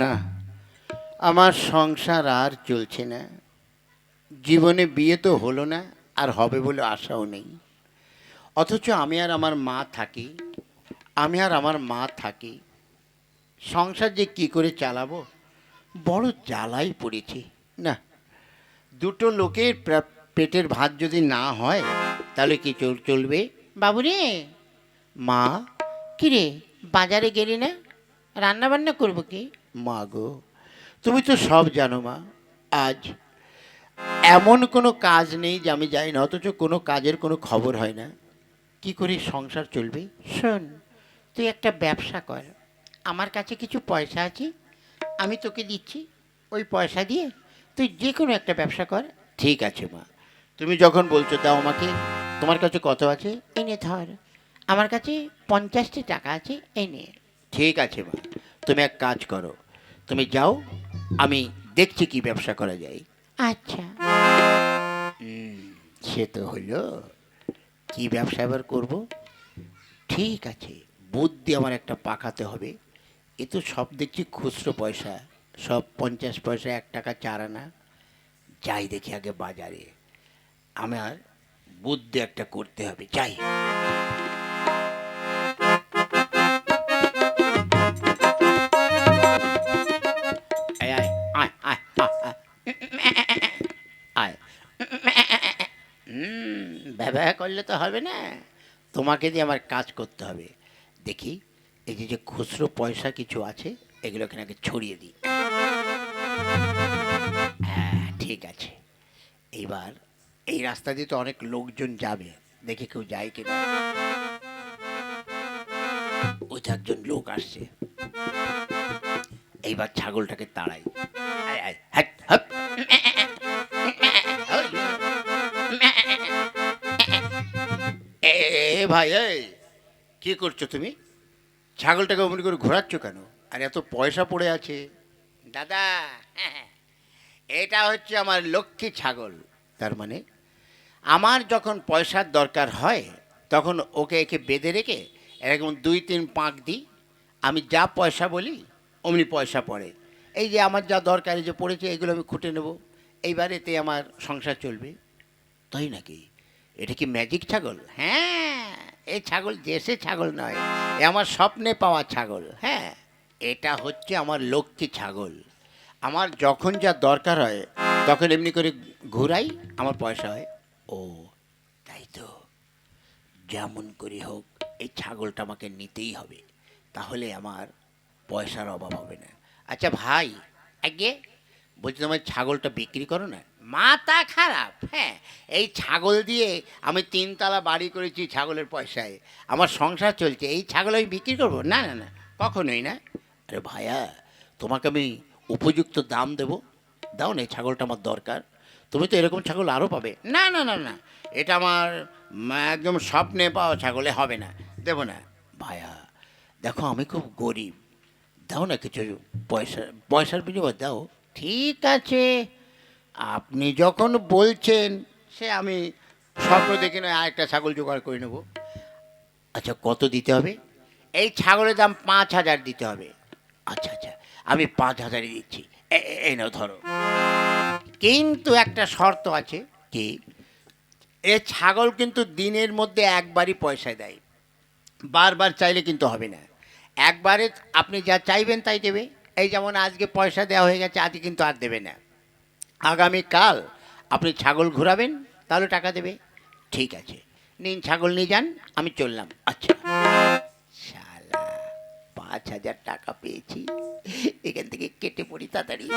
না, আমার সংসার আর চলছে না। জীবনে বিয়ে তো হলো না, আর হবে বলে আশাও নেই। অথচ আমি আর আমার মা থাকি, আমি আর আমার মা থাকি। সংসার যে কি করে চালাবো? বড় জ্বালাই পড়েছি। না, দুটো লোকের পেটের ভাত যদি না হয়, তাহলে কি চল, চলবে? বাবুরে মা? কিরে বাজারে গেলি না? রান্না বান্না করব কি? মা গো তুমি তো সব জানো মা। আজ এমন কোনো কাজ নেই যে আমি যাই না অথচ কোনো কাজের কোনো খবর হয় না। কি করে সংসার চলবে? শোন তুই একটা ব্যবসা কর। আমার কাছে কিছু পয়সা আছে আমি তোকে দিচ্ছি। ওই পয়সা দিয়ে তুই যে কোনো একটা ব্যবসা কর। ঠিক আছে মা। তুমি যখন বলছো তাও আমাকে তোমার কাছে কত আছে? এনে ধর আমার কাছে পঞ্চাশটি টাকা আছে এনে ঠিক আছে মা। তুমি এক কাজ করো। তুমি যাও আমি দেখছি কি ব্যবসা করা যায়। আচ্ছা। সে তো হলো। কি ব্যবসা এবার করব? ঠিক আছে বুদ্ধি আমার একটা পাকাতে হবে। এ তো সব দেখছি খুচরো পয়সা। সব পঞ্চাশ পয়সা এক টাকা চার আনা যাই দেখি আগে বাজারে। আমার বুদ্ধি একটা করতে হবে যাই। ব্যবহার করলে তো হবে না। তোমাকে দিয়ে আমার কাজ করতে হবে। দেখি এই যে যে খুচরো পয়সা কিছু আছে এগুলো এখানে ছড়িয়ে দিই। হ্যাঁ ঠিক আছে। এইবার এই রাস্তা দিয়ে তো অনেক লোকজন যাবে। দেখি কেউ যায় কিনা। ওই একজন লোক আসছে। এইবার ছাগলটাকে তাড়াই। আয়, ভাই এই কি করছ তুমি? ছাগলটাকে অমনি করে ঘোরাচ্ছ কেন? আর এত পয়সা পড়ে আছে। দাদা এটা হচ্ছে আমার লক্ষ্মী ছাগল। তার মানে? আমার যখন পয়সার দরকার হয় তখন ওকে একে বেঁধে রেখে এরকম দুই তিন পাঁক দিই। আমি যা পয়সা বলি অমনি পয়সা পড়ে। এই যে আমার যা দরকার যে পড়েছে এগুলো আমি খুঁটে নেব। এইবার এতে আমার সংসার চলবে। তাই নাকি? এটা কি ম্যাজিক ছাগল? হ্যাঁ এই ছাগল দেশে ছাগল নয়, এ আমার স্বপ্নে পাওয়া ছাগল। হ্যাঁ এটা হচ্ছে আমার লক্ষ্মী ছাগল। আমার যখন যা দরকার হয়, তখন এমনি করে ঘুরাই, আমার পয়সা হয়। ও, তাই তো। যেমন করে হোক, এই ছাগলটা আমাকে নিতেই হবে। তাহলে আমার পয়সার অভাব হবে না। আচ্ছা ভাই, আগে বলছি তোমার ছাগলটা বিক্রি করো না? মাথা খারাপ হ্যাঁ। এই ছাগল দিয়ে আমি তিনতলা বাড়ি করেছি ছাগলের পয়সায়। আমার সংসার চলছে, এই ছাগল আমি বিক্রি করব? না না না, কখনোই না। আরে ভাইয়া, তোমাকে আমি উপযুক্ত দাম দেবো? দাও না, এই ছাগলটা আমার দরকার। তুমি তো এরকম ছাগল আরও পাবে। না না না না, এটা আমার একদম স্বপ্নে পাওয়া ছাগলে হবে না, দেবো না। ভাইয়া, দেখো, আমি খুব গরিব। দাও না কিছু পয়সা, পয়সার বিনিময় দাও। ঠিক আছে আপনি যখন বলছেন, সে আমি স্বপ্ন দেখে নয়, আরেকটা ছাগল জোগাড় করে নেব। আচ্ছা কত দিতে হবে? এই ছাগলের দাম পাঁচ হাজার দিতে হবে। আচ্ছা আচ্ছা আমি পাঁচ হাজারই দিচ্ছি। এই নাও, ধরো। কিন্তু একটা শর্ত আছে কি? এ ছাগল কিন্তু দিনের মধ্যে একবারই পয়সা দেয়। বারবার চাইলে কিন্তু হবে না। একবারে আপনি যা চাইবেন তাই দেবে। এই যেমন আজকে পয়সা দেওয়া হয়ে গেছে, আজকে কিন্তু আর দেবে না। আগামীকাল আপনি ছাগল ঘোরাবেন, তাহলে টাকা দেবে। ঠিক আছে। নিন, ছাগল নিয়ে যান, আমি চললাম। আচ্ছা। শালা, পাঁচ হাজার টাকা পেয়েছি। এখান থেকে কেটে পড়ি তাড়াতাড়ি।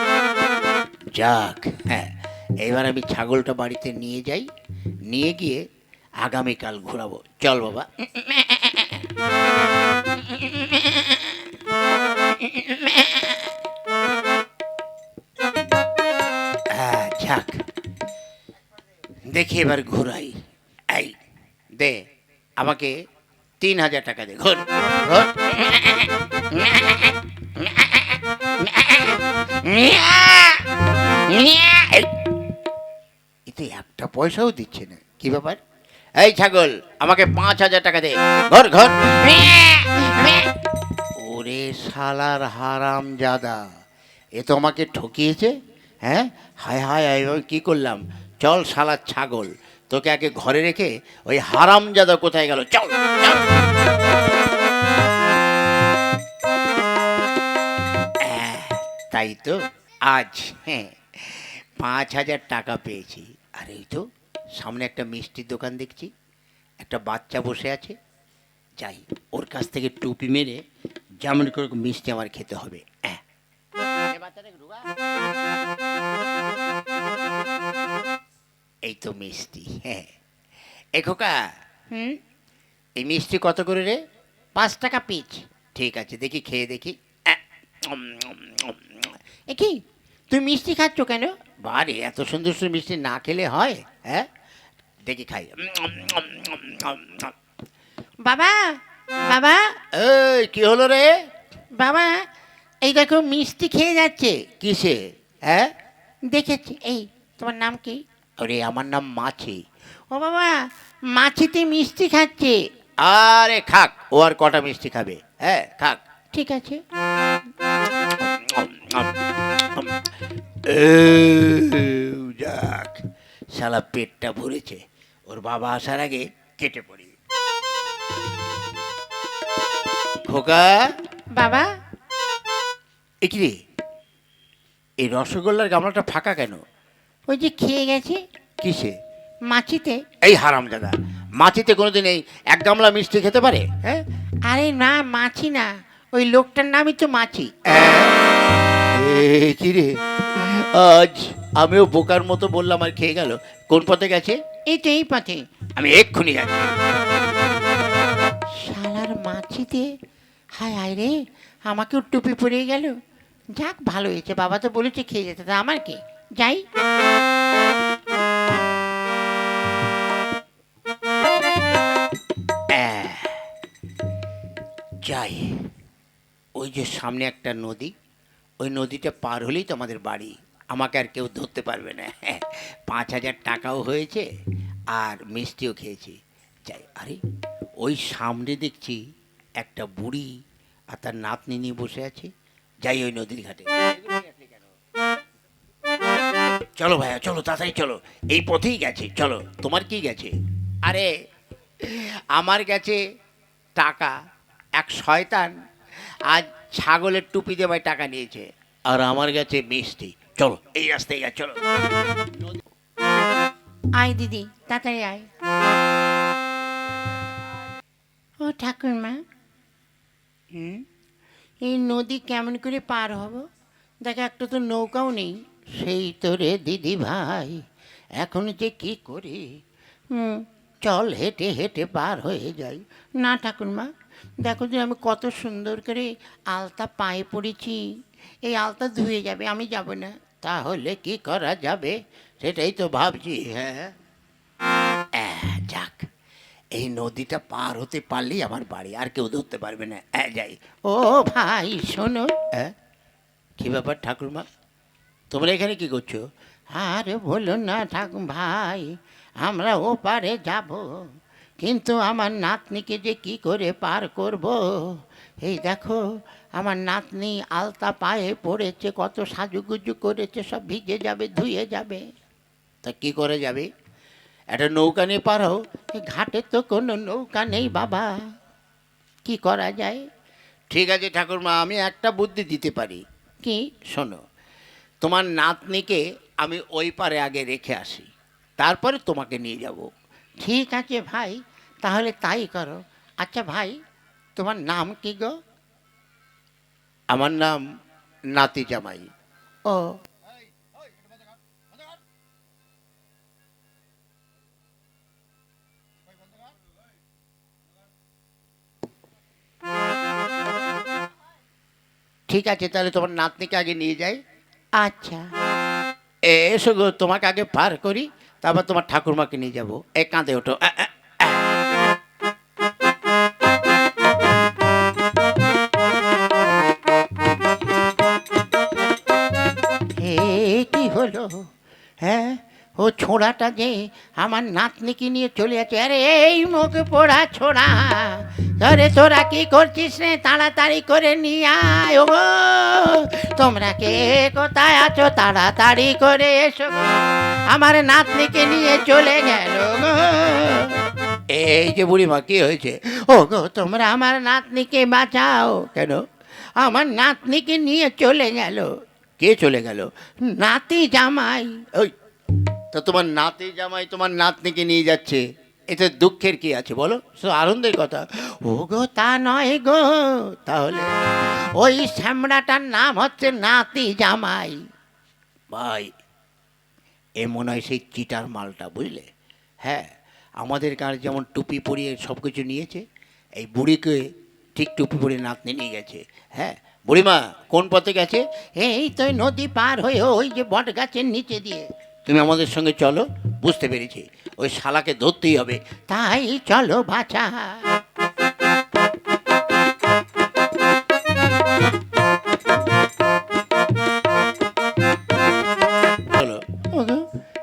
যাক হ্যাঁ এবার আমি ছাগলটা বাড়িতে নিয়ে যাই। নিয়ে গিয়ে আগামীকাল ঘোরাবো। চল বাবা। দেখি এবার ঘুরাই। এই দে আমাকে তিন হাজার টাকা দে ঘোর। ঘোর এই, এ তো একটা পয়সাও দিচ্ছে না কি ব্যাপার? এই ছাগল আমাকে পাঁচ হাজার টাকা দে ঘর ঘর। ওরে শালার হারাম জাদা এ তো আমাকে ঠকিয়েছে হ্যাঁ? হায় হায় হায় আমি কী করলাম? চল শালার ছাগল, তোকে আগে ঘরে রেখে ওই হারাম জাদা কোথায় গেল? চল চল। তাই তো, আজ হ্যাঁ পাঁচ হাজার টাকা পেয়েছি। আর এই তো, সামনে একটা মিষ্টির দোকান দেখছি, একটা বাচ্চা বসে আছে। যাই, ওর কাছ থেকে টুপি মেরে যেমন করে মিষ্টি আমার খেতে হবে। তো মিষ্টি। হ্যাঁ এ খোকা হুম? এই মিষ্টি কত করে রে? পাঁচ টাকা পিচ। ঠিক আছে দেখি খেয়ে দেখি। এ কি? তুই মিষ্টি খাচ্ছ কেন? বারে এত সুন্দর সুন্দর মিষ্টি না খেলে হয় হ্যাঁ? দেখি খাই। বাবা বাবা। এই কি হলো রে? বাবা এই দেখো মিষ্টি খেয়ে যাচ্ছে। কিসে? হ্যাঁ? দেখেছি এই তোমার নাম কি? আরে আমার নাম মাছি। ও বাবা মাছিতে মিষ্টি খাচ্ছে। আরে খাক ও আর কটা মিষ্টি খাবে? হ্যাঁ খাক। ঠিক আছে। যাক শালা পেটটা ভরেছে। ওর বাবা আসার আগে কেটে পড়ি। খোকা? বাবা? এ কি রে? এই রসগোল্লার গামলাটা ফাঁকা কেন? ওই যে খেয়ে গেছে। কিসে? মাছিতে। এই হারাম দাদা মাছিতে কোনোদিন এই এক গামলা মিষ্টি খেতে পারে? হ্যাঁ? আরে না মাছি না। ওই লোকটার নামই তো মাছি। এ কি রে? আজ আমিও বোকার মতো বললাম আর খেয়ে গেল। কোন পথে গেছে? এই তো এই পথে। আমি এক্ষুনি যাচ্ছি শালার মাছিতে। হায় হায় রে আমাকেও টুপি পরে গেল। যাক ভালো হয়েছে। বাবা তো বলেছে খেয়ে যেতে। তা আমার কি? যাই যাই ওই যে সামনে একটা নদী, ওই নদীটা পার হলেই তো আমাদের বাড়ি। আমাকে আর কেউ ধরতে পারবে না। পাঁচ হাজার টাকাও হয়েছে আর মিষ্টিও খেয়েছি। যাই, আরে, ওই সামনে দেখছি একটা বুড়ি আর তার নাতনি নিয়ে বসে আছে। যাই ওই নদীর ঘাটে। চলো ভাইয়া চলো তাড়াতাড়ি চলো। এই পথেই গেছে চলো। তোমার কি গেছে? আরে আমার গেছে টাকা এক শয়তান আজ ছাগলের টুপি দেওয়ায় টাকা নিয়েছে। আর আমার গেছে মিষ্টি। চলো এই রাস্তায় গেছে চলো। আয় দিদি তাড়াতাড়ি আয়। ও ঠাকুরমা হুম? এই নদী কেমন করে পার হব? দেখ একটা তো নৌকাও নেই। সেই তো রে দিদি ভাই এখন যে কি করি? হুম। চল হেঁটে হেঁটে পার হয়ে যাই। না ঠাকুরমা দেখো যে আমি কত সুন্দর করে আলতা পায়ে পড়েছি। এই আলতা ধুয়ে যাবে আমি যাব না। তাহলে কি করা যাবে? সেটাই তো ভাবছি হ্যাঁ। যাক। এই নদীটা পার হতে পারলেই আমার বাড়ি আর কেউ ধরতে পারবে না। যাই। ও ভাই শোনো। হ্যাঁ কী ব্যাপার ঠাকুরমা? তোমরা এখানে কি করছ? আর বলো না ঠাকুর ভাই আমরা ও পারে যাব। কিন্তু আমার নাতনিকে যে কি করে পার করব? এই দেখো আমার নাতনি আলতা পায়ে পড়েছে কত সাজুগুজু করেছে সব ভিজে যাবে ধুয়ে যাবে। তা কি করে যাবে? একটা নৌকা নিয়ে পার হও। ঘাটে তো কোনো নৌকা নেই বাবা। কি করা যায়? ঠিক আছে ঠাকুরমা আমি একটা বুদ্ধি দিতে পারি। কি? শোনো। তোমার নাতনিকে আমি ওই পারে আগে রেখে আসি তারপরে তোমাকে নিয়ে যাব। ঠিক আছে ভাই তাহলে তাই করো। আচ্ছা ভাই তোমার নাম কি গো? আমার নাম নাতি জামাই। ও। ঠিক আছে তাহলে তোমার নাতনিকে আগে নিয়ে যাই। আচ্ছা। এসো গো, তোমাকে আগে পার করি, তারপর তোমার ঠাকুরমাকে নিয়ে যাব। এ কাঁধে ওঠো। আ, আ, আ। এ কি হলো ও ছো ঘোড়াটা যে আমার নাতনিকে নিয়ে চলে যাচ্ছে। আরে এই মুখ পোড়া ছোড়া। আরে তোরা কি করছিস রে? তাড়াতাড়ি করে নিয়ে আয় ও তোমরা কে? কোথায় আছো? তাড়াতাড়ি করে এসো আমার নাতনিকে নিয়ে চলে গেল গো। এই যে বুড়িমা কি হয়েছে? ও গো তোমরা আমার নাতনিকে বাঁচাও। কেন? আমার নাতনিকে নিয়ে চলে গেল। কে চলে গেল? নাতি জামাই। ওই তা তোমার নাতি জামাই তোমার নাতনিকে নিয়ে যাচ্ছে। এতে দুঃখের কি আছে বলো? সো আনন্দের কথা। ও গো তা নয় গো, তাহলে ওই শ্যামড়াটার নাম হচ্ছে নাতি জামাই। ভাই এ মনে হয় সেই চিটার মালটা, বুঝলে? হ্যাঁ আমাদের কার যেমন টুপি পরিয়ে সব কিছু নিয়েছে, এই বুড়িকে ঠিক টুপি পরিয়ে নাতনি নিয়ে গেছে। হ্যাঁ বুড়িমা, কোন পথে গেছে? এই তো নদী পার হয়ে ওই যে বট গাছের নিচে দিয়ে। তুমি আমাদের সঙ্গে চলো বুঝতে পেরেছি। ওই শালাকে ধরতেই হবে। তাই চলো বাছা।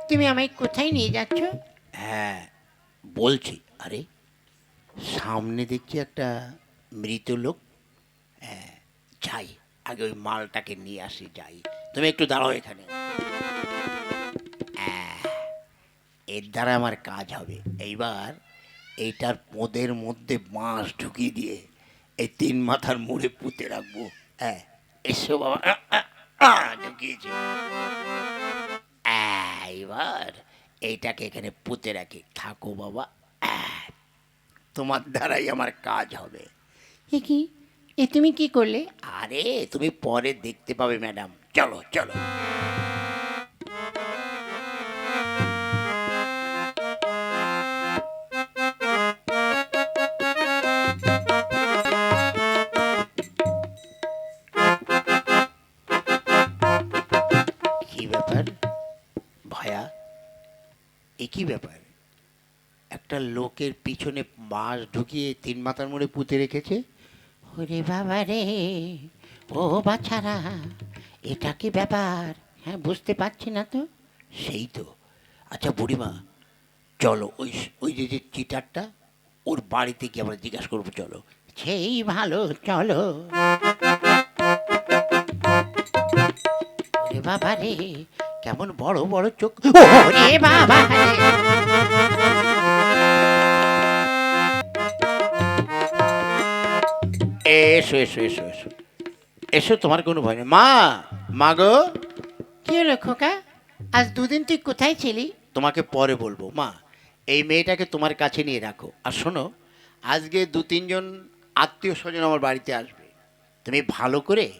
তুমি আমায় কোথায় নিয়ে যাচ্ছ? হ্যাঁ বলছি আরে সামনে দেখছি একটা মৃত লোক। হ্যাঁ যাই আগে ওই মালটাকে নিয়ে আসি যাই। তুমি একটু দাঁড়াও এখানে। এর দ্বারা আমার কাজ হবে। এইবার এইটার পোদের মধ্যে বাঁশ ঢুকিয়ে দিয়ে এই তিন মাথার মুড়ে পুঁতে রাখব। হ্যাঁ এসো বাবা। আহ, এইবার এইটাকে এখানে পুঁতে রাখি। থাকো বাবা। তোমার দ্বারাই আমার কাজ হবে। এ কি? এ তুমি কি করলে? আরে তুমি পরে দেখতে পাবে ম্যাডাম। চলো চলো। লোকের পিছনে বাঁশ ঢুকিয়ে তিন মাথার মোড়ে পুঁতে রেখেছে? ওরে বাবা রে ও বাছারা এটা কি ব্যাপার? হ্যাঁ বুঝতে পারছি না তো। সেই তো। আচ্ছা বুড়িমা চলো ওই ওই যে যে চিটারটা ওর বাড়িতে গিয়ে আমরা জিজ্ঞাসা করব চলো। সেই ভালো চলো। ওরে বাবা রে কেমন বড় বড় চোখ। ওরে বাবা রে। এসো এসো এসো এসো। এসো তোমার কোনো ভয় নেই। মা মা গো। কি হলো খোকা? আজ দুদিন তুই কোথায় ছিলি? তোমাকে পরে বলব। মা এই মেয়েটাকে তোমার কাছে নিয়ে রাখো। আর শোনো আজকে দু তিনজন আত্মীয় স্বজন আমার বাড়িতে আসবে। তুমি ভালো করে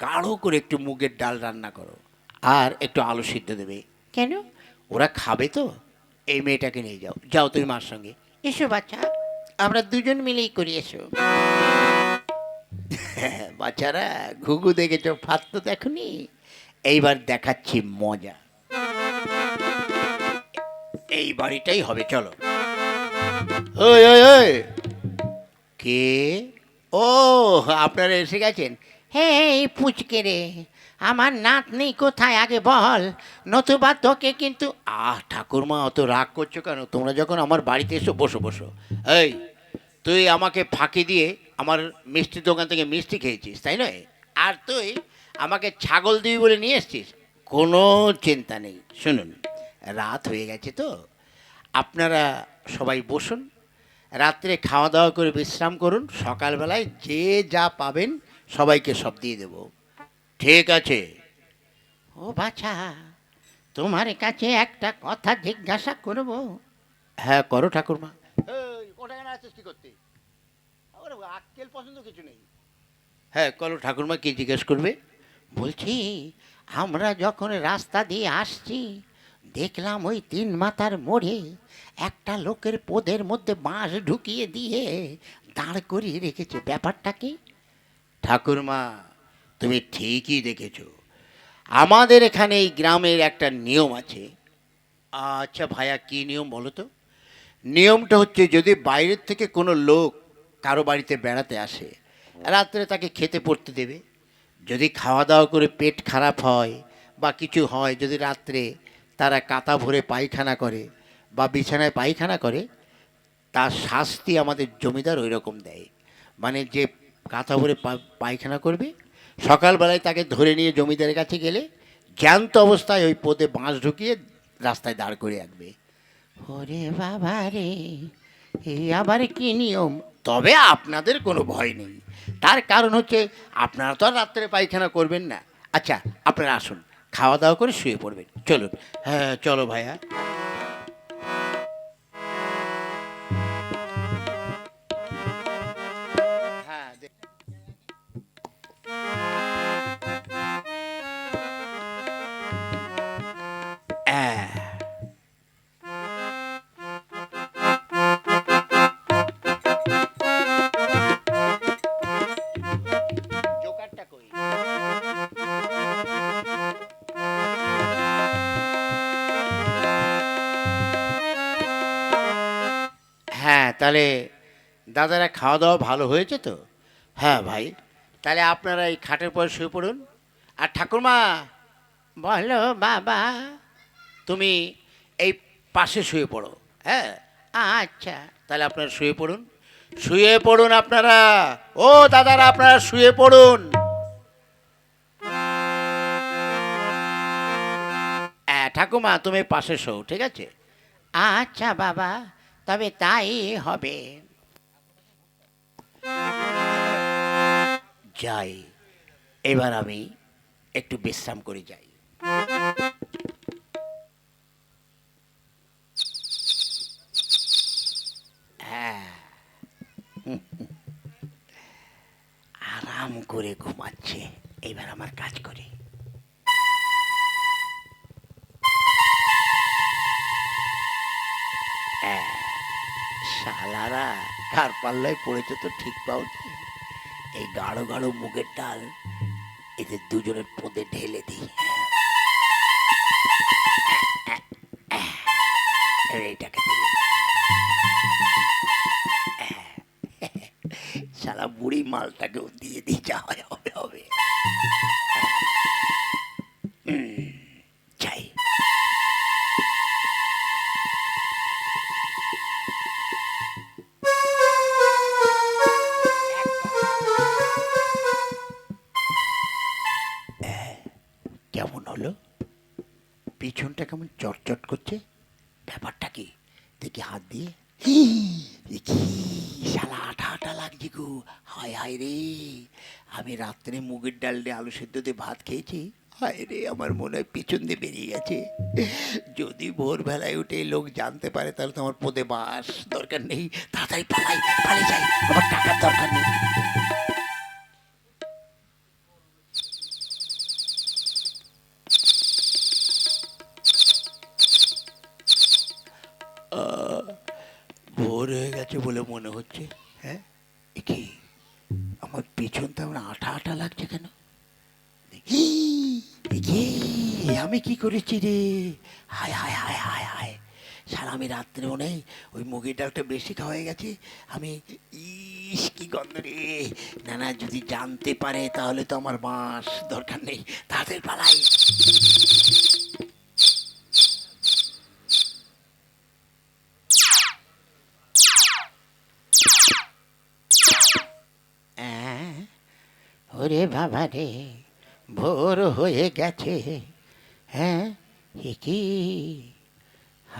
গাঢ় করে একটু মুগের ডাল রান্না করো। আর একটু আলু সিদ্ধ দেবে। কেন? ওরা খাবে তো। এই মেয়েটাকে নিয়ে যাও। যাও তুমি মার সঙ্গে। এসো বাচ্চা আমরা দুজন মিলেই করি এসো। বাচ্চারা ঘুঘু দেখেছ? ফাত তো দেখনি? এইবার দেখাচ্ছি মজা। এই বাড়িটাই হবে চলো। ওই ওই ওই কে? ও আপনারা এসে গেছেন? হে এই পুচকে রে। আমার নাতনি কোথায়? আগে বল। নতুবা তোকে কিন্তু আহ ঠাকুরমা অত রাগ করছ কেন? তোমরা যখন আমার বাড়িতে এসো বসো বসো। এই তুই আমাকে ফাঁকি দিয়ে আমার মিষ্টির দোকান থেকে মিষ্টি খেয়েছিস তাই নয়? আর তুই আমাকে ছাগল দিবি বলে নিয়ে এসছিস কোনো চিন্তা নেই। শুনুন রাত হয়ে গেছে তো। আপনারা সবাই বসুন রাত্রে খাওয়া দাওয়া করে বিশ্রাম করুন সকালবেলায় যে যা পাবেন সবাইকে সব দিয়ে দেব। ঠিক আছে। ও বাছা তোমার কাছে একটা কথা জিজ্ঞাসা করব। হ্যাঁ করো ঠাকুরমা। ওটা কেন আছিস কি করতে? ওর আক্কেল পছন্দ কিছু নেই। হ্যাঁ কলো ঠাকুরমা কি জিজ্ঞেস করবে? বলছি আমরা যখন রাস্তা দিয়ে আসছি দেখলাম ওই তিন মাথার মোড়ে একটা লোকের পোদের মধ্যে বাঁশ ঢুকিয়ে দিয়ে দাঁড় করিয়ে রেখেছে। ব্যাপারটা কি? ঠাকুরমা তুমি ঠিকই দেখেছ। আমাদের এখানে এই গ্রামের একটা নিয়ম আছে। আচ্ছা ভাইয়া কি নিয়ম বলো তো? নিয়মটা হচ্ছে যদি বাইরের থেকে কোনো লোক কারও বাড়িতে বেড়াতে আসে, রাত্রে তাকে খেতে পড়তে দেবে। যদি খাওয়া দাওয়া করে পেট খারাপ হয় বা কিছু হয়, যদি রাত্রে তারা কাতা ভরে পায়খানা করে বা বিছানায় পায়খানা করে, তার শাস্তি আমাদের জমিদার ওই রকম দেয়। মানে যে কাঁথা ভরে পায়খানা করবে, সকালবেলায় তাকে ধরে নিয়ে জমিদারের কাছে গেলে জ্ঞান্ত অবস্থায় ওই পদে বাঁশ ঢুকিয়ে রাস্তায় দাঁড় করে রাখবে ওরে বাবা রে এই আবার কি নিয়ম? তবে আপনাদের কোনো ভয় নেই। তার কারণ হচ্ছে আপনারা তো আর রাত্রে পায়খানা করবেন না। আচ্ছা আপনারা আসুন খাওয়া দাওয়া করে শুয়ে পড়বেন। চলুন। হ্যাঁ চলো ভাইয়া। তাহলে দাদারা খাওয়া দাওয়া ভালো হয়েছে তো? হ্যাঁ ভাই। তাহলে আপনারা এই খাটের পর শুয়ে পড়ুন। আর ঠাকুরমা বলো বাবা তুমি এই পাশে শুয়ে পড়ো হ্যাঁ? আচ্ছা। তাহলে আপনারা শুয়ে পড়ুন। শুয়ে পড়ুন আপনারা। ও দাদারা আপনারা শুয়ে পড়ুন। হ্যাঁ ঠাকুমা তুমি পাশে শো ঠিক আছে? আচ্ছা বাবা। তবে তাই হবে। যাই, এবার আমি একটু বিশ্রাম করে যাই। হ্যাঁ। আরাম করে ঘুমাচ্ছে। এবার আমার কাজ করি। কার পাল্লায় পড়েছে তো ঠিক পাওনি। এই গাঢ় গাঢ় মুগের ডাল এদের দুজনের পোঁদে ঢেলে দিই। এইটাকে সারা বুড়ি মালটাকেও দিয়ে দিই, যা হয়, হবে হবে। মুগের আলু সেদ্ধ দিয়ে ভাত খেয়েছি। হায় রে, আমার মনে হয় পিছন দিয়ে বেরিয়ে গেছে। যদি ভোরবেলায় উঠে লোক জানতে পারে, তাহলে তো আমার পদে বাস। দরকার নেই, তাড়াতাড়ি পালাই, পালিয়ে যাই। আমার টাকার দরকার নেই। ভোর হয়ে গেছে বলে মনে হচ্ছে। করেছি রে। হায় হায় হায় হায় হায়। সারা আমি রাত্রে মনে ওই মুগের ডালটা বেশি খাওয়া হয়ে গেছে। আমি ইস, কি গন্ধ রে। না না যদি জানতে পারে, তাহলে তো আমার বাঁশ দরকার নেই। তাদের পালাই। ওরে বাবা রে, ভোর হয়ে গেছে। হ্যাঁ হে কি?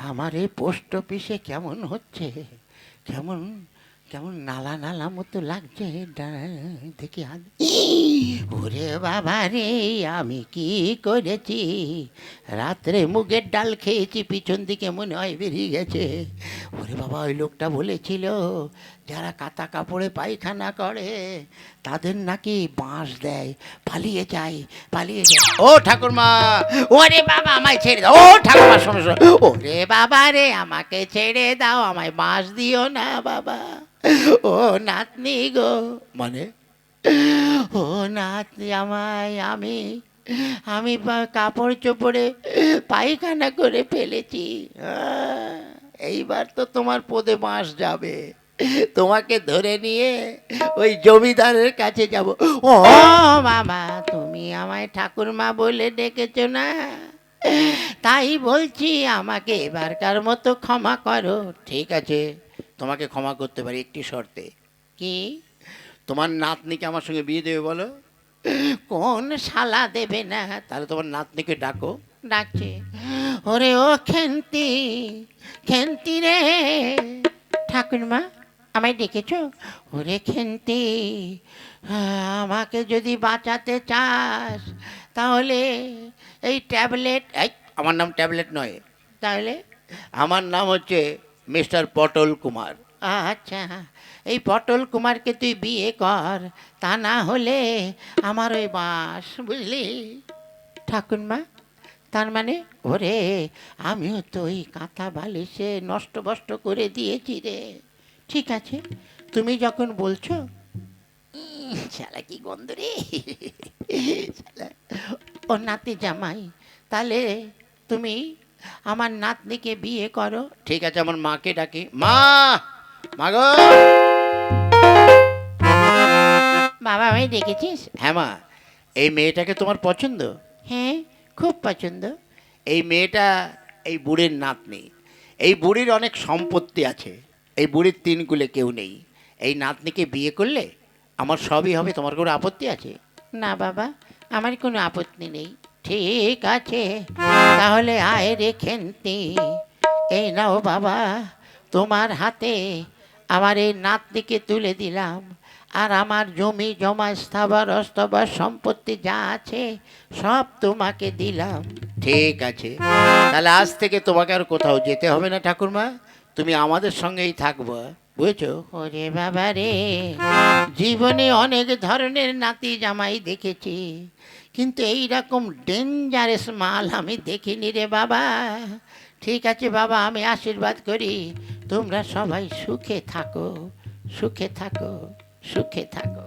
আমার এই পোস্ট অফিসে কেমন হচ্ছে? কেমন কেমন নালা নালা মতো লাগছে? দেখি হাত ওরে বাবা রে আমি কি করেছি? রাত্রে মুগের ডাল খেয়েছি পিছন দিকে মনে হয় বেরিয়ে গেছে। ওরে বাবা ওই লোকটা বলেছিল যারা কাতা কাপড়ে পায়খানা করে তাদের নাকি বাঁশ দেয়। পালিয়ে যায় পালিয়ে যায়। ও ঠাকুরমা! ওরে বাবা আমায় ছেড়ে দাও। ও ঠাকুরমা শোনো শোনো। ওরে বাবা রে আমাকে ছেড়ে দাও আমায় বাঁশ দিও না বাবা। ও নাতনি গো। মানে? ও নাতনি আমায়, আমি আমি কাপড় চোপড়ে পায়খানা করে ফেলেছি। এইবার তো তোমার পদে বাঁশ যাবে। তোমাকে ধরে নিয়ে ওই জমিদারের কাছে যাব। ও বাবা তুমি আমায় ঠাকুরমা বলে ডেকেছো না? তাই বলছি, আমাকে এবারকার মতো ক্ষমা করো। ঠিক আছে, তোমাকে ক্ষমা করতে পারি একটি শর্তে। কি? তোমার নাতনিকে আমার সঙ্গে বিয়ে দেবে বলো? কোন শালা দেবে না? তাহলে তোমার নাতনিকে ডাকো। ডাকছে। ওরে ও খেন্তি খেন্তি রে। ঠাকুরমা আমায় ডেকেছ? ওরে খেন্তি আমাকে যদি বাঁচাতে চাস তাহলে এই ট্যাবলেট এই আমার নাম ট্যাবলেট নয়। তাহলে? আমার নাম হচ্ছে মিস্টার পটল কুমার। আচ্ছা। এই পটল কুমারকে তুই বিয়ে কর, তা না হলে আমার ওই বাস, বুঝলি? ঠাকুরমা, তার মানে ওরে, আমিও তো ওই কাঁথা বালিশে নষ্ট বষ্ট করে দিয়েছি রে। ঠিক আছে, তুমি যখন বলছো শালা কি গন্ধ রে? ও নাতি জামাই, তাহলে তুমি আমার নাতনিকে বিয়ে করো। ঠিক আছে, আমার মাকে ডাকি। মা, মাগো! বাবা আমায় দেখেছিস? হ্যাঁ মা এই মেয়েটাকে তোমার পছন্দ? হ্যাঁ খুব পছন্দ। এই মেয়েটা এই বুড়ির নাতনি। এই বুড়ির অনেক সম্পত্তি আছে। এই বুড়ির তিন কুলে কেউ নেই। এই নাতনিকে বিয়ে করলে আমার সবই হবে। তোমার কোনো আপত্তি আছে? না বাবা আমার কোনো আপত্তি নেই। ঠিক আছে তাহলে আয় রে খেন্তি। এই নাও বাবা তোমার হাতে আমার এই নাতনিকে তুলে দিলাম। আর আমার জমি জমা স্থাবর অস্তবর সম্পত্তি যা আছে সব তোমাকে দিলাম। ঠিক আছে। তাহলে আজ থেকে তোমাকে আর কোথাও যেতে হবে না ঠাকুরমা। তুমি আমাদের সঙ্গেই থাকব বুঝেছ? ওরে বাবা রে জীবনে অনেক ধরনের নাতি জামাই দেখেছি কিন্তু এই রকম ডেঞ্জারাস মাল আমি দেখিনি রে বাবা। ঠিক আছে বাবা আমি আশীর্বাদ করি তোমরা সবাই সুখে থাকো সুখে থাকো। সুখে থাকো।